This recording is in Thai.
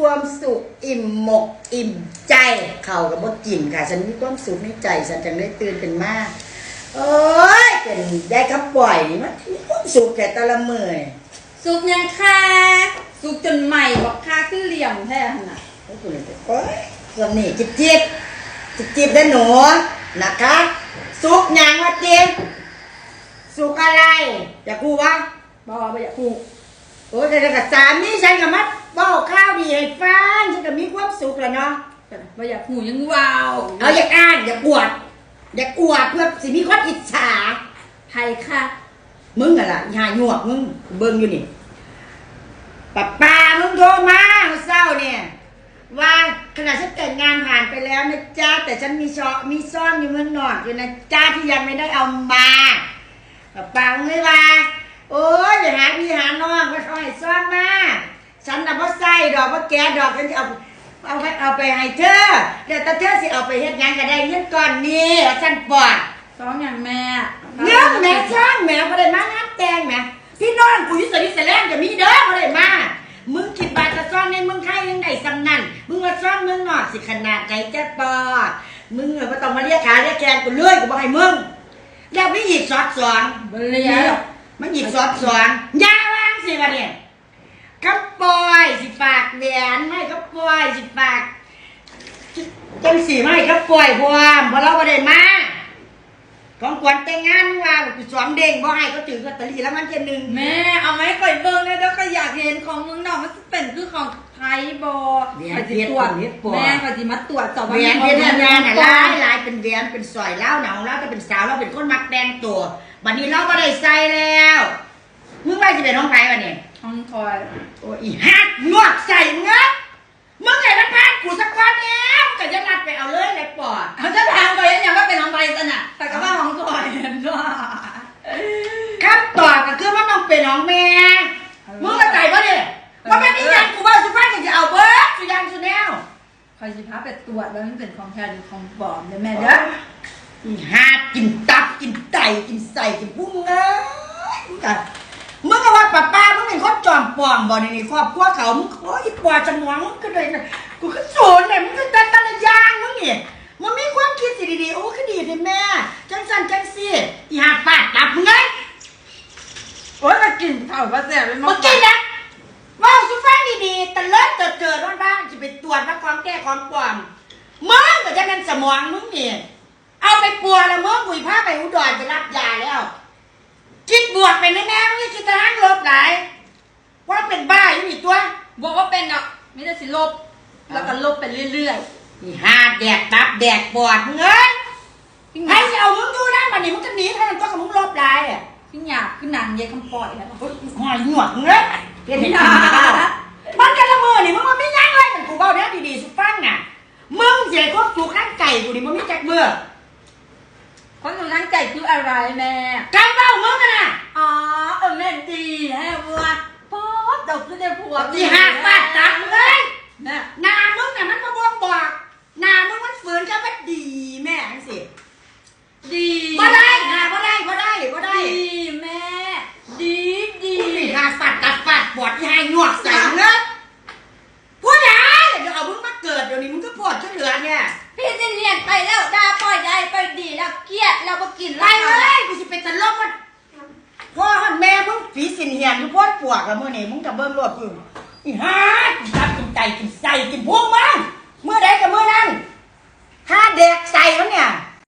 ความสุขอิ่มหมกอิ่มใจเข่ากับบ่กินค่ะ ฉันมีความสุขในใจ ฉันจังได้ตื่นเป็นมากเอ้ยเป็นได้คำปล่อยนี่มันมีความสุขแค่แต่ละมือนี่สุกยังค่ะสุกจนใหม่บอกค่ะขึ้นเหลี่ยมแท้ขนาดโอ้ยคุณโอ้ยส่วนนี้จิบจิบจิบจิบได้หนูนะคะสุกหยังวะเจมสุกอะไรอยากกูวะบอกว่าอยากผูกโอ้ยแต่กับสามีฉันกับมัด เบ้าข้าวดีให้ฟังฉันก็มีความสุขแล้วเนาะว่าอยากผูกยังวาวเอาอยากอ่านอยากอวด อยากอวดเพื่อสิมีคนอิจฉาไทยค่ะมึงอะล่ะอีหาหยวกมึงเบิ่งอยู่นี่ป้าป้ามึงโทรมาเมื่อเศร้าเนี่ย ว่าขณะฉันแต่งงานผ่านไปแล้วนะจ๊ะแต่ฉันมีชอมีซ่อนอยู่เมืองนอกอยู่นะจ๊ะที่ยังไม่ได้เอามาป้าป้ามึงเลยว่า โอ้ยอย่าหาพี่หาน้องมาคอยซ่อนมา ฉันน่ะบ่ใส่ดอกบ่แกะดอกฉันจะเอาเอาไปเอาไปให้เธอเดี๋ยวแต่เธอสิเอาไปเฮ็ดงานก็ได้เงินก่อนนี้แล้วฉันปอดซ้อมอย่างแม่เนื้อแม่ช่างแม่บ่ได้มางานแต่งแม่พี่น้องกูอยู่สวิตเซอร์แลนด์ก็มีเด้อบ่ได้มามึงคิดบาจะซ่อนในเมืองไทยยังได้สำนั่นมึงมาซ่อนเมืองนอกสิขนาดไหนจะปอดมึงอะบ่ต้องมาเรียกขาเรียกแกนกูเลยกูบ่ให้มึงแล้วไม่หยิบซอดสองบริยามันหยิบซอดสองอยาวางสิวะเนี่ย กับปอยสิฝากแหวนไม่กับปอยสิฝากจังสีไม่กับปอยพวมเพราะเราบ่ได้มาของขวัญแต่งงานว่ากูสองเด้งบ่ให้เขาถือลอตเตอรี่แล้วมันเทียหนึ่งแม่เอาไหมก่อยเบิ้งเลยแล้วก็อยากเห็นของเมืองนอกมันเป็นคือของไทยบอขอยจิตรวจแม่ขอยจิมาตรวจสอบแหวนเพชรงานน่ะหลายหลายเป็นแหวนเป็นสร้อยเล่าหนังเล่าแต่เป็นสาวเราเป็นคนมักแต่งตัวบัดนี้เราก็ได้ใส่แล้วมึงว่าจะเป็นน้องไผ่บัดนี้ ของคอยโอ้ยอีฮักงวกใส่เงอะมึงไงมันพานกูสักก้อนเนี้ยมึงก็จะนัดไปเอาเลยเลยปอดเขาจะถามก่อนยังว่าเป็นของไทยสนะแต่ก็ว่าของคอยเห็นว่าคำตอบก็คือมันต้องเป็นของแม่มึงเข้าใจปะเนี่ยว่าแม่นี่ยังกูว่าสุภาพจะเอาเบิร์ดสุยังสุแนวคอยจิพาไปตรวจว่ามันเป็นของแท้หรือของปลอมเด้อแม่เด้ออีหากินตับกินไตกินใส่กินพุงเอ้ยมึงกะมึงก็ว่าป้าป้ามึงเป็นคน จอมปลอมบ่ในนี่ครอบครัวเขามึงโอ้ยปวดจังหวะมึงก็เลยนะกูก็โสนเนี่ยมึงก็แต่แต่ละอย่างมึงนี่มันมีความคิดสิดีๆโอ้คือดีเลยแม่ จังสันจังซี่อีหาฟาดตับมึงไงโอ๊ยมากินข้าวมาแซ่บเป็นมึงกินนะว่าสุฟังดีๆแต่เลิศเกิดเกิดร้อนบ้างจะไปตรวจว่าความแก้ความปลอมมึงก็จะเป็นสมองมึงนี่เอาไปปัวแล้วมึงกุยผ้าไปอุดรไปรับยาแล้ว คิดบวกไปแน่ๆไม่คิดทางลบไหนว่าเป็นบ้าอยู่นี่ตัว บอกว่าเป็นอะไม่ได้สิลบ แล้วก็ลบไปเรื่อยนี่หาแดกตับแดกปอดมึงเอ้ยๆขึ้นหใครยาบจะเอามึงดูนะมันนี่มึงจะหนีเท่านั้นก็กับมึงลบได้อะขึ้นหยาบขึ้นหนังเย็นคำปล่อยแล้วโอ้ยหอยหนวดมึงเอ้ยเห็นไหมมันกันละมือนี่มึงมันไม่ยั้งเลยมันกูเบาเนี้ยดีๆสุฟังอะมึงเสียควบสูข้างไก่กูนี่มึงไม่จักเบื่อคนหนูทั้งใจคืออะไรแม่ การเบ้ามึงอะน่ะ อ๋อเออแม่ดีให้บัวป๊ อดดอกขึ้นในผัวที่หักฟาดตับมึงเอ้ยน่ะ หนามึงน่ะมันมาบ่งบอกหนามึงมันฝืนกับมันดี อยู่พอดปวดละเมื่อนี่มึงกับเบิ้งรถกูอีฮาดรับกินใจกินใส้กินพวกมันเมื่อไดกับเมื่อนั้นฮาเด็กใส่มันเนี่ย